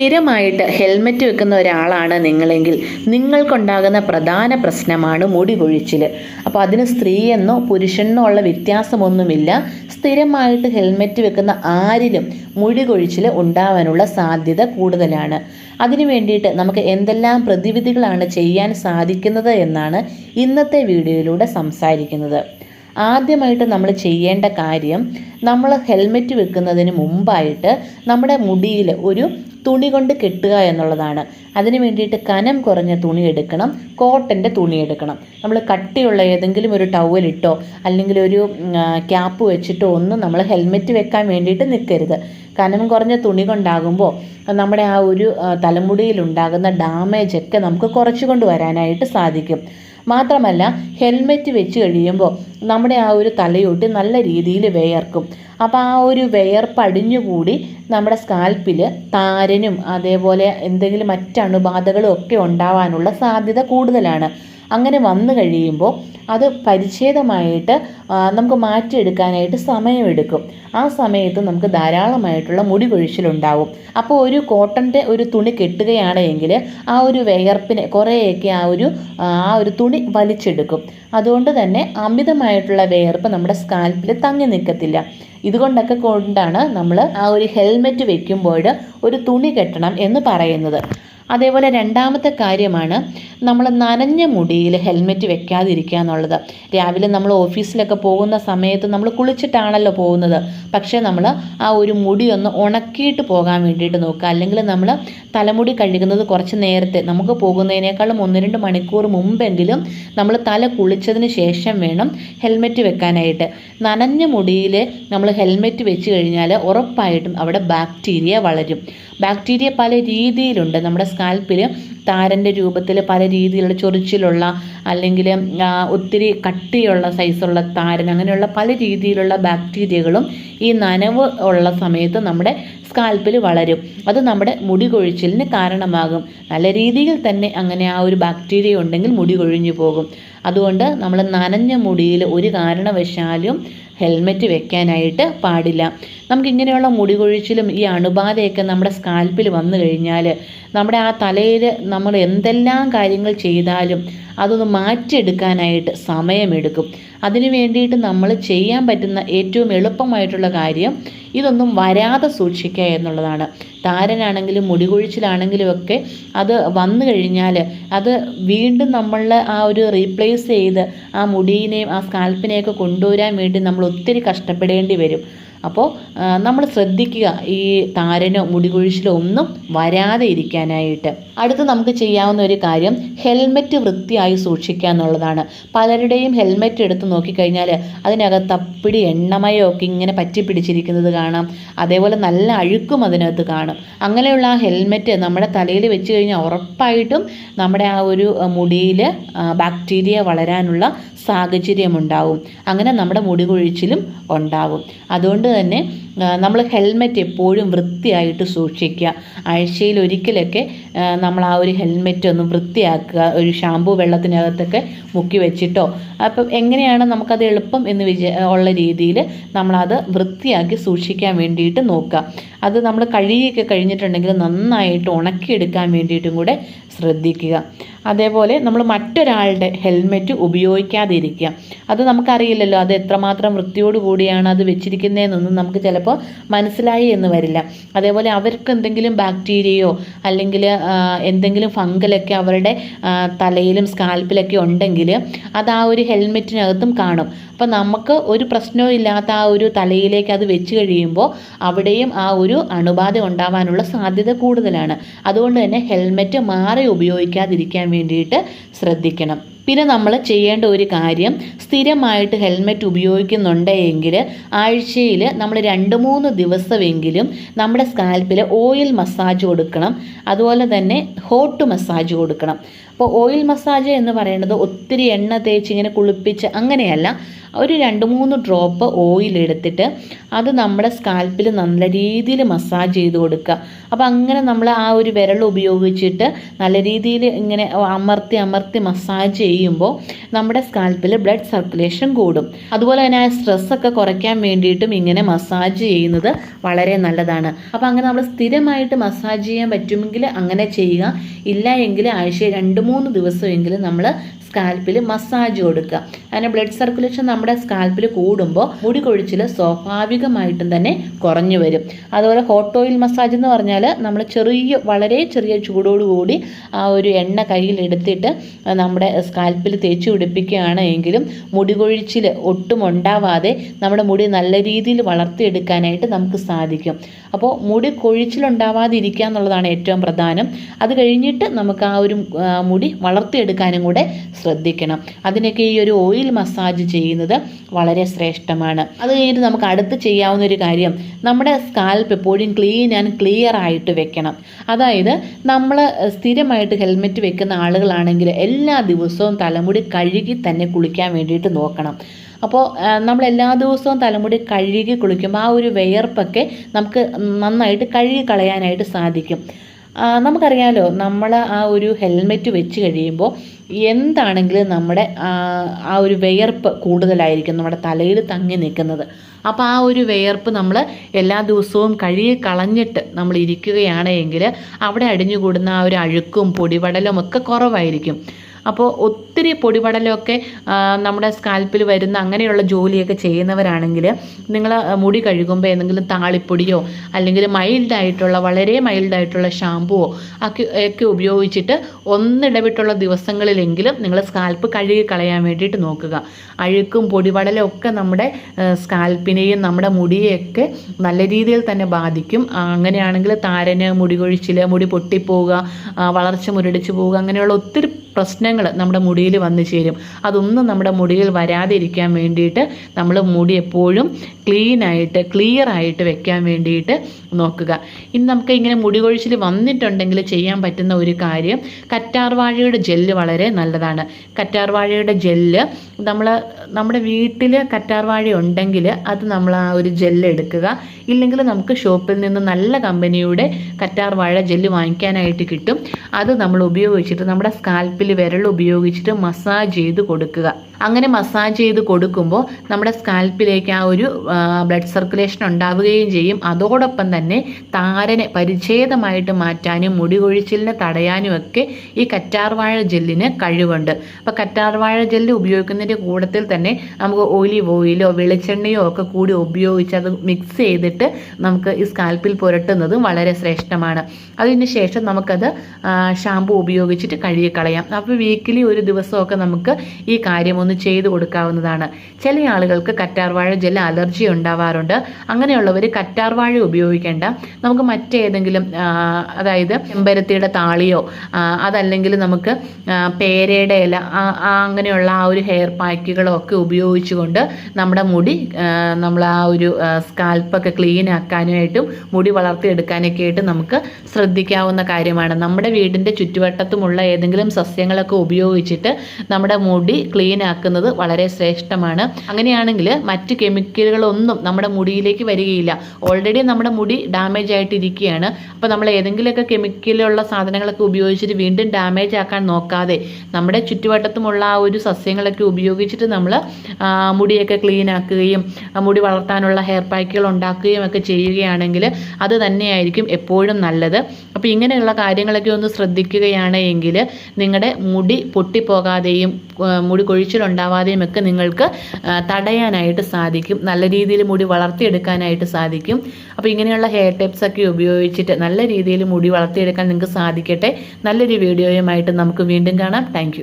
സ്ഥിരമായിട്ട് ഹെൽമെറ്റ് വെക്കുന്ന ഒരാളാണ് നിങ്ങളെങ്കിൽ നിങ്ങൾക്കുണ്ടാകുന്ന പ്രധാന പ്രശ്നമാണ് മുടി കൊഴിച്ചിൽ അപ്പോൾ അതിന് സ്ത്രീയെന്നോ പുരുഷനെന്നോ ഉള്ള വ്യത്യാസമൊന്നുമില്ല. സ്ഥിരമായിട്ട് ഹെൽമെറ്റ് വെക്കുന്ന ആരിലും മുടി കൊഴിച്ചിൽ ഉണ്ടാവാനുള്ള സാധ്യത കൂടുതലാണ്. അതിനു വേണ്ടിയിട്ട് നമുക്ക് എന്തെല്ലാം പ്രതിവിധികളാണ് ചെയ്യാൻ സാധിക്കുന്നത് എന്നാണ് ഇന്നത്തെ വീഡിയോയിലൂടെ സംസാരിക്കുന്നത്. ആദ്യമായിട്ട് നമ്മൾ ചെയ്യേണ്ട കാര്യം നമ്മൾ ഹെൽമെറ്റ് വെക്കുന്നതിന് മുമ്പായിട്ട് നമ്മുടെ മുടിയിൽ ഒരു തുണി കൊണ്ട് കെട്ടുക എന്നുള്ളതാണ്. അതിന് വേണ്ടിയിട്ട് കനം കുറഞ്ഞ തുണി എടുക്കണം. കോട്ടന്റെ തുണി എടുക്കണം. നമ്മൾ കട്ടിയുള്ള ഏതെങ്കിലും ഒരു ടവലിട്ടോ അല്ലെങ്കിൽ ഒരു ക്യാപ്പ് വെച്ചിട്ടോ ഒന്നും നമ്മൾ ഹെൽമെറ്റ് വെക്കാൻ വേണ്ടിയിട്ട് നിൽക്കരുത് കനം കുറഞ്ഞ തുണി കൊണ്ടാകുമ്പോൾ നമ്മുടെ ആ ഒരു തലമുടിയിലുണ്ടാകുന്ന ഡാമേജ് ഒക്കെ നമുക്ക് കുറച്ചു കൊണ്ടുവരാനായിട്ട് സാധിക്കും. മാത്രമല്ല ഹെൽമെറ്റ് വെച്ച് കഴിയുമ്പോൾ നമ്മുടെ ആ ഒരു തലയോട്ട് നല്ല രീതിയിൽ വിയർക്കും. അപ്പോൾ ആ ഒരു വിയർപ്പടിഞ്ഞുകൂടി നമ്മുടെ സ്കാൽപ്പിൽ താരനും അതേപോലെ എന്തെങ്കിലും മറ്റ് അണുബാധകളും ഒക്കെ ഉണ്ടാവാനുള്ള സാധ്യത കൂടുതലാണ്. അങ്ങനെ വന്നു കഴിയുമ്പോൾ അത് പരിച്ഛേദമായിട്ട് നമുക്ക് മാറ്റിയെടുക്കാനായിട്ട് സമയമെടുക്കും. ആ സമയത്ത് നമുക്ക് ധാരാളമായിട്ടുള്ള മുടി കൊഴിച്ചിലുണ്ടാവും. അപ്പോൾ ഒരു കോട്ടന്റെ ഒരു തുണി കെട്ടുകയാണ് എങ്കിൽ ആ ഒരു വിയർപ്പിനെ കുറേയൊക്കെ ആ ഒരു ആ ഒരു തുണി വലിച്ചെടുക്കും. അതുകൊണ്ട് തന്നെ അമിതമായിട്ടുള്ള വിയർപ്പ് നമ്മുടെ സ്കാൽപ്പിൽ തങ്ങി നിൽക്കത്തില്ല. ഇതുകൊണ്ടൊക്കെ കൊണ്ടാണ് നമ്മൾ ആ ഒരു ഹെൽമെറ്റ് വെക്കുമ്പോൾ ഒരു തുണി കെട്ടണം എന്ന് പറയുന്നത്. അതേപോലെ രണ്ടാമത്തെ കാര്യമാണ് നമ്മൾ നനഞ്ഞ മുടിയിൽ ഹെൽമെറ്റ് വെക്കാതിരിക്കുക എന്നുള്ളത്. രാവിലെ നമ്മൾ ഓഫീസിലൊക്കെ പോകുന്ന സമയത്ത് നമ്മൾ കുളിച്ചിട്ടാണല്ലോ പോകുന്നത്. പക്ഷേ നമ്മൾ ആ ഒരു മുടി ഒന്ന് ഉണക്കിയിട്ട് പോകാൻ വേണ്ടിയിട്ട് നോക്കുക. അല്ലെങ്കിൽ നമ്മൾ തലമുടി കഴുകുന്നത് കുറച്ച് നേരത്തെ നമുക്ക് പോകുന്നതിനേക്കാളും ഒന്ന് രണ്ട് മണിക്കൂർ മുമ്പെങ്കിലും നമ്മൾ തല കുളിച്ചതിന് ശേഷം വേണം ഹെൽമെറ്റ് വെക്കാനായിട്ട്. നനഞ്ഞ മുടിയിൽ നമ്മൾ ഹെൽമെറ്റ് വെച്ച് കഴിഞ്ഞാൽ ഉറപ്പായിട്ടും അവിടെ ബാക്ടീരിയ വളരും. ബാക്ടീരിയ പല രീതിയിലുണ്ട്. നമ്മുടെ സ്കാൽപ്പിൽ താരന്റെ രൂപത്തിൽ പല രീതിയിലുള്ള ചൊറിച്ചിലുള്ള അല്ലെങ്കിൽ ഒത്തിരി കട്ടിയുള്ള സൈസുള്ള താരൻ അങ്ങനെയുള്ള പല രീതിയിലുള്ള ബാക്ടീരിയകളും ഈ നനവ് ഉള്ള സമയത്ത് നമ്മുടെ സ്കാൽപ്പിൽ വളരും. അത് നമ്മുടെ മുടി കൊഴിച്ചിലിന് കാരണമാകും. നല്ല രീതിയിൽ തന്നെ അങ്ങനെ ആ ഒരു ബാക്ടീരിയ ഉണ്ടെങ്കിൽ മുടി കൊഴിഞ്ഞു പോകും. അതുകൊണ്ട് നമ്മൾ നനഞ്ഞ മുടിയിൽ ഒരു കാരണവശാലും ഹെൽമെറ്റ് വെക്കാനായിട്ട് പാടില്ല. നമുക്ക് ഇങ്ങനെയുള്ള മുടി ഈ അണുബാധയൊക്കെ നമ്മുടെ സ്കാൽപ്പിൽ വന്നു കഴിഞ്ഞാൽ നമ്മുടെ ആ തലയിൽ നമ്മൾ എന്തെല്ലാം കാര്യങ്ങൾ ചെയ്താലും അതൊന്ന് മാറ്റിയെടുക്കാനായിട്ട് സമയമെടുക്കും. അതിനു വേണ്ടിയിട്ട് നമ്മൾ ചെയ്യാൻ പറ്റുന്ന ഏറ്റവും എളുപ്പമായിട്ടുള്ള കാര്യം ഇതൊന്നും വരാതെ സൂക്ഷിക്കുക എന്നുള്ളതാണ്. താരനാണെങ്കിലും മുടികൊഴിച്ചിലാണെങ്കിലും ഒക്കെ അത് വന്നു കഴിഞ്ഞാൽ അത് വീണ്ടും നമ്മളെ ആ ഒരു റീപ്ലേസ് ചെയ്ത് ആ മുടീനെയും ആ സ്കാൽപ്പിനെയൊക്കെ കൊണ്ടുവരാൻ വേണ്ടി നമ്മൾ ഒത്തിരി കഷ്ടപ്പെടേണ്ടി വരും. അപ്പോൾ നമ്മൾ ശ്രദ്ധിക്കുക ഈ താരനോ മുടികൊഴിച്ചിലോ ഒന്നും വരാതെ ഇരിക്കാനായിട്ട്. അടുത്ത് നമുക്ക് ചെയ്യാവുന്ന ഒരു കാര്യം ഹെൽമെറ്റ് വൃത്തിയായി സൂക്ഷിക്കുക എന്നുള്ളതാണ്. പലരുടെയും ഹെൽമെറ്റ് എടുത്ത് നോക്കിക്കഴിഞ്ഞാൽ അതിനകത്ത് അപ്പിടി എണ്ണമയോ ഒക്കെ ഇങ്ങനെ പറ്റി പിടിച്ചിരിക്കുന്നത് കാണാം. അതേപോലെ നല്ല അഴുക്കും അതിനകത്ത് കാണും. അങ്ങനെയുള്ള ആ ഹെൽമെറ്റ് നമ്മുടെ തലയിൽ വെച്ച് കഴിഞ്ഞാൽ ഉറപ്പായിട്ടും നമ്മുടെ ആ ഒരു മുടിയിൽ ബാക്ടീരിയ വളരാനുള്ള സാഹചര്യമുണ്ടാവും. അങ്ങനെ നമ്മുടെ മുടി കൊഴിച്ചിലും ഉണ്ടാവും. അതുകൊണ്ട് തന്നെ നമ്മൾ ഹെൽമെറ്റ് എപ്പോഴും വൃത്തിയായിട്ട് സൂക്ഷിക്കുക. ആഴ്ചയിൽ ഒരിക്കലൊക്കെ നമ്മൾ ആ ഒരു ഹെൽമെറ്റ് ഒന്ന് വൃത്തിയാക്കുക. ഒരു ഷാമ്പു വെള്ളത്തിനകത്തൊക്കെ മുക്കി വെച്ചിട്ടോ. അപ്പം എങ്ങനെയാണ് നമുക്കത് എളുപ്പം എന്ന് വിചാ ഉള്ള രീതിയിൽ നമ്മളത് വൃത്തിയാക്കി സൂക്ഷിക്കാൻ വേണ്ടിയിട്ട് നോക്കുക. അത് നമ്മൾ കഴുകിയൊക്കെ കഴിഞ്ഞിട്ടുണ്ടെങ്കിൽ നന്നായിട്ട് ഉണക്കിയെടുക്കാൻ വേണ്ടിയിട്ടും കൂടെ ശ്രദ്ധിക്കുക. അതേപോലെ നമ്മൾ മറ്റൊരാളുടെ ഹെൽമെറ്റ് ഉപയോഗിക്കാതിരിക്കുക. അത് നമുക്കറിയില്ലല്ലോ അത് എത്രമാത്രം വൃത്തിയോട് കൂടിയാണ് അത് വെച്ചിരിക്കുന്നതെന്നൊന്നും നമുക്ക് ചിലപ്പോൾ മനസ്സിലായി എന്ന് വരില്ല. അതേപോലെ അവർക്ക് എന്തെങ്കിലും ബാക്ടീരിയയോ അല്ലെങ്കിൽ എന്തെങ്കിലും ഫംഗലൊക്കെ അവരുടെ തലയിലും സ്കാൽപ്പിലൊക്കെ ഉണ്ടെങ്കിൽ അത് ആ ഒരു ഹെൽമെറ്റിനകത്തും കാണും. അപ്പം നമുക്ക് ഒരു പ്രശ്നവും ഇല്ലാത്ത ആ ഒരു തലയിലേക്ക് അത് വെച്ച് കഴിയുമ്പോൾ അവിടെയും ആ ഒരു അണുബാധ ഉണ്ടാവാനുള്ള സാധ്യത കൂടുതലാണ്. അതുകൊണ്ട് തന്നെ ഹെൽമെറ്റ് മാറി ഉപയോഗിക്കാതിരിക്കാൻ വേണ്ടിയിട്ട് ശ്രദ്ധിക്കണം. പിന്നെ നമ്മൾ ചെയ്യേണ്ട ഒരു കാര്യം സ്ഥിരമായിട്ട് ഹെൽമെറ്റ് ഉപയോഗിക്കുന്നുണ്ടെങ്കിൽ ആഴ്ചയിൽ നമ്മൾ രണ്ട് മൂന്ന് ദിവസമെങ്കിലും നമ്മുടെ സ്കാൽപ്പിൽ ഓയിൽ മസാജ് കൊടുക്കണം. അതുപോലെ തന്നെ ഹോട്ട് മസാജ് കൊടുക്കണം. അപ്പോൾ ഓയിൽ മസാജ് എന്ന് പറയുന്നത് ഒത്തിരി എണ്ണ തേച്ച് ഇങ്ങനെ കുളിപ്പിച്ച് അങ്ങനെയല്ല ഒരു രണ്ട് മൂന്ന് ഡ്രോപ്പ് ഓയിൽ എടുത്തിട്ട് അത് നമ്മുടെ സ്കാൽപ്പിൽ നല്ല രീതിയിൽ മസാജ് ചെയ്ത് കൊടുക്കുക. അപ്പോൾ അങ്ങനെ നമ്മൾ ആ ഒരു വിരൽ ഉപയോഗിച്ചിട്ട് നല്ല രീതിയിൽ ഇങ്ങനെ അമർത്തി അമർത്തി മസാജ് ചെയ്യും ചെയ്യുമ്പോൾ നമ്മുടെ സ്കാൽപ്പിൽ ബ്ലഡ് സർക്കുലേഷൻ കൂടും. അതുപോലെ തന്നെ ആ സ്ട്രെസ്സൊക്കെ കുറയ്ക്കാൻ വേണ്ടിയിട്ടും ഇങ്ങനെ മസാജ് ചെയ്യുന്നത് വളരെ നല്ലതാണ്. അപ്പോൾ അങ്ങനെ നമ്മൾ സ്ഥിരമായിട്ട് മസാജ് ചെയ്യാൻ പറ്റുമെങ്കിൽ അങ്ങനെ ചെയ്യുക. ഇല്ല എങ്കിൽ ആഴ്ചയിൽ രണ്ട് മൂന്ന് ദിവസമെങ്കിലും നമ്മൾ സ്കാൽപ്പിൽ മസാജ് കൊടുക്കുക. അങ്ങനെ ബ്ലഡ് സർക്കുലേഷൻ നമ്മുടെ സ്കാൽപ്പിൽ കൂടുമ്പോൾ മുടി കൊഴിച്ചിൽ സ്വാഭാവികമായിട്ടും തന്നെ കുറഞ്ഞു വരും. അതുപോലെ ഹോട്ട് ഓയിൽ മസാജ് എന്ന് പറഞ്ഞാൽ നമ്മൾ ചെറിയ വളരെ ചെറിയ ചൂടോടുകൂടി ആ ഒരു എണ്ണ കയ്യിൽ എടുത്തിട്ട് നമ്മുടെ സ്കാൽപ്പിൽ തേച്ച് പിടിപ്പിക്കുകയാണ് എങ്കിലും മുടി കൊഴിച്ചിൽ ഒട്ടും ഉണ്ടാവാതെ നമ്മുടെ മുടി നല്ല രീതിയിൽ വളർത്തിയെടുക്കാനായിട്ട് നമുക്ക് സാധിക്കും. അപ്പോൾ മുടി കൊഴിച്ചിലുണ്ടാവാതിരിക്കുക എന്നുള്ളതാണ് ഏറ്റവും പ്രധാനം. അത് കഴിഞ്ഞിട്ട് നമുക്ക് ആ ഒരു മുടി വളർത്തിയെടുക്കാനും കൂടെ ശ്രദ്ധിക്കണം. അതിനൊക്കെ ഈ ഒരു ഓയിൽ മസാജ് ചെയ്യുന്നത് വളരെ ശ്രേഷ്ഠമാണ്. അത് കഴിഞ്ഞിട്ട് നമുക്ക് അടുത്ത് ചെയ്യാവുന്ന ഒരു കാര്യം നമ്മുടെ സ്കാൽപ്പ് എപ്പോഴും ക്ലീൻ ആൻഡ് ക്ലിയർ ആയിട്ട് വെക്കണം. അതായത് നമ്മൾ സ്ഥിരമായിട്ട് ഹെൽമെറ്റ് വെക്കുന്ന ആളുകളാണെങ്കിൽ എല്ലാ ദിവസവും തലമുടി കഴുകി തന്നെ കുളിക്കാൻ വേണ്ടിയിട്ട് നോക്കണം. അപ്പോൾ നമ്മൾ എല്ലാ ദിവസവും തലമുടി കഴുകി കുളിക്കുമ്പോൾ ആ ഒരു വിയർപ്പൊക്കെ നമുക്ക് നന്നായിട്ട് കഴുകി കളയാനായിട്ട് സാധിക്കും. നമുക്കറിയാലോ നമ്മൾ ആ ഒരു ഹെൽമെറ്റ് വെച്ച് കഴിയുമ്പോൾ എന്താണെങ്കിലും നമ്മുടെ ആ ഒരു വിയർപ്പ് കൂടുതലായിരിക്കും നമ്മുടെ തലയിൽ തങ്ങി നിൽക്കുന്നത്. അപ്പോൾ ആ ഒരു വിയർപ്പ് നമ്മൾ എല്ലാ ദിവസവും കഴുകി കളഞ്ഞിട്ട് നമ്മൾ ഇരിക്കുകയാണെങ്കിൽ അവിടെ അടിഞ്ഞുകൂടുന്ന ആ ഒരു അഴുക്കും പൊടിപടലും ഒക്കെ കുറവായിരിക്കും. അപ്പോൾ ഒത്തിരി പൊടിപടലമൊക്കെ നമ്മുടെ സ്കാൽപ്പിൽ വരുന്ന അങ്ങനെയുള്ള ജോലിയൊക്കെ ചെയ്യുന്നവരാണെങ്കിൽ നിങ്ങൾ മുടി കഴുകുമ്പോൾ എന്തെങ്കിലും താളിപ്പൊടിയോ അല്ലെങ്കിൽ മൈൽഡായിട്ടുള്ള വളരെ മൈൽഡായിട്ടുള്ള ഷാമ്പുവോ ഒക്കെ ഒക്കെ ഉപയോഗിച്ചിട്ട് ഒന്നിടവിട്ടുള്ള ദിവസങ്ങളിലെങ്കിലും നിങ്ങൾ സ്കാൽപ്പ് കഴുകി കളയാൻ വേണ്ടിയിട്ട് നോക്കുക. അഴുക്കും പൊടിപടലും ഒക്കെ നമ്മുടെ സ്കാൽപ്പിനെയും നമ്മുടെ മുടിയെയൊക്കെ നല്ല രീതിയിൽ തന്നെ ബാധിക്കും. അങ്ങനെയാണെങ്കിൽ താരന് മുടി കൊഴിച്ചിൽ മുടി പൊട്ടിപ്പോവുക വളർച്ച മുരടിച്ച് പോവുക അങ്ങനെയുള്ള ഒത്തിരി പ്രശ്നങ്ങൾ നമ്മുടെ മുടിയിൽ വന്നു ചേരും. അതൊന്നും നമ്മുടെ മുടിയിൽ വരാതിരിക്കാൻ വേണ്ടിയിട്ട് നമ്മൾ മുടി എപ്പോഴും ക്ലീൻ ആയിട്ട് ക്ലിയർ ആയിട്ട് വെക്കാൻ വേണ്ടിയിട്ട് നോക്കുക. ഇനി നമുക്ക് ഇങ്ങനെ മുടി കൊഴിച്ചിൽ വന്നിട്ടുണ്ടെങ്കിൽ ചെയ്യാൻ പറ്റുന്ന ഒരു കാര്യം കറ്റാർവാഴയുടെ ജെല്ല് വളരെ നല്ലതാണ്. കറ്റാർവാഴയുടെ ജെല്ല് നമ്മൾ നമ്മുടെ വീട്ടിൽ കറ്റാർവാഴ ഉണ്ടെങ്കിൽ അത് നമ്മൾ ആ ഒരു ജെല്ല് എടുക്കുക. ഇല്ലെങ്കിൽ നമുക്ക് ഷോപ്പിൽ നിന്ന് നല്ല കമ്പനിയുടെ കറ്റാർവാഴ ജെല്ല് വാങ്ങിക്കാനായിട്ട് കിട്ടും. അത് നമ്മൾ ഉപയോഗിച്ചിട്ട് നമ്മുടെ സ്കാൽപ്പിൽ വിരൽ ഉപയോഗിച്ചിട്ട് മസാജ് ചെയ്ത് കൊടുക്കുക. അങ്ങനെ മസാജ് ചെയ്ത് കൊടുക്കുമ്പോൾ നമ്മുടെ സ്കാൽപ്പിലേക്ക് ആ ഒരു ബ്ലഡ് സർക്കുലേഷൻ ഉണ്ടാവുകയും ചെയ്യും. അതോടൊപ്പം തന്നെ താരനെ പരിച്ഛേദമായിട്ട് മാറ്റാനും മുടി കൊഴിച്ചിലിനെ തടയാനും ഒക്കെ ഈ കറ്റാർവാഴ ജെല്ലിന് കഴിവുണ്ട്. അപ്പോൾ കറ്റാർവാഴ ജെല്ല് ഉപയോഗിക്കുന്നതിന്റെ കൂട്ടത്തിൽ തന്നെ നമുക്ക് ഒലിവ് ഓയിലോ വെളിച്ചെണ്ണയോ ഒക്കെ കൂടി ഉപയോഗിച്ച് അത് മിക്സ് ചെയ്തിട്ട് നമുക്ക് ഈ സ്കാൽപ്പിൽ പുരട്ടുന്നതും വളരെ ശ്രേഷ്ഠമാണ്. അതിന് ശേഷം നമുക്കത് ഷാമ്പു ഉപയോഗിച്ചിട്ട് കഴുകിക്കളയാം. അപ്പോൾ വീക്കിലി ഒരു ദിവസമൊക്കെ നമുക്ക് ഈ കാര്യം ഒന്ന് ചെയ്ത് കൊടുക്കാവുന്നതാണ്. ചില ആളുകൾക്ക് കറ്റാർവാഴ ജല അലർജി ഉണ്ടാവാറുണ്ട്. അങ്ങനെയുള്ളവർ കറ്റാർവാഴ ഉപയോഗിക്കേണ്ട. നമുക്ക് മറ്റേതെങ്കിലും അതായത് ചെമ്പരത്തിയുടെ താളിയോ അതല്ലെങ്കിൽ നമുക്ക് പേരയുടെ ഇല അങ്ങനെയുള്ള ആ ഒരു ഹെയർ പാക്കുകളോ ഒക്കെ ഉപയോഗിച്ചുകൊണ്ട് നമ്മുടെ മുടി നമ്മൾ ആ ഒരു സ്കാൽപ്പൊക്കെ ക്ലീൻ ആക്കാനായിട്ടും മുടി വളർത്തിയെടുക്കാനൊക്കെ ആയിട്ട് നമുക്ക് ശ്രദ്ധിക്കാവുന്ന കാര്യമാണ്. നമ്മുടെ വീടിന്റെ ചുറ്റുവട്ടത്തുമുള്ള ഏതെങ്കിലും സസ്യങ്ങളൊക്കെ ഉപയോഗിച്ചിട്ട് നമ്മുടെ മുടി ക്ലീൻ ആക്കുന്നത് വളരെ ശ്രേഷ്ഠമാണ്. അങ്ങനെയാണെങ്കിൽ മറ്റ് കെമിക്കലുകളൊന്നും നമ്മുടെ മുടിയിലേക്ക് വരികയില്ല. ഓൾറെഡി നമ്മുടെ മുടി ഡാമേജ് ആയിട്ടിരിക്കുകയാണ്. അപ്പോൾ നമ്മൾ ഏതെങ്കിലുമൊക്കെ കെമിക്കലുള്ള സാധനങ്ങളൊക്കെ ഉപയോഗിച്ചിട്ട് വീണ്ടും ഡാമേജ് ആക്കാൻ നോക്കാതെ നമ്മുടെ ചുറ്റുവട്ടത്തുമുള്ള ആ ഒരു സസ്യങ്ങളൊക്കെ ഉപയോഗിച്ചിട്ട് നമ്മൾ മുടിയൊക്കെ ക്ലീൻ ആക്കുകയും മുടി വളർത്താനുള്ള ഹെയർ പാക്കുകൾ ഉണ്ടാക്കുകയും ഒക്കെ ചെയ്യുകയാണെങ്കിൽ അത് തന്നെയായിരിക്കും എപ്പോഴും നല്ലത്. അപ്പോൾ ഇങ്ങനെയുള്ള കാര്യങ്ങളൊക്കെ ഒന്ന് ശ്രദ്ധിക്കുകയാണ് എങ്കിൽ നിങ്ങളുടെ മുടി പൊട്ടിപ്പോകാതെയും മുടി കൊഴിച്ചിലുണ്ടാവാതെയും ഒക്കെ നിങ്ങൾക്ക് തടയാനായിട്ട് സാധിക്കും. നല്ല രീതിയിൽ മുടി വളർത്തിയെടുക്കാനായിട്ട് സാധിക്കും. അപ്പോൾ ഇങ്ങനെയുള്ള ഹെയർ ടിപ്സ് ഒക്കെ ഉപയോഗിച്ചിട്ട് നല്ല രീതിയിൽ മുടി വളർത്തിയെടുക്കാൻ നിങ്ങൾക്ക് സാധിക്കട്ടെ. നല്ലൊരു വീഡിയോയുമായിട്ട് നമുക്ക് വീണ്ടും കാണാം. താങ്ക്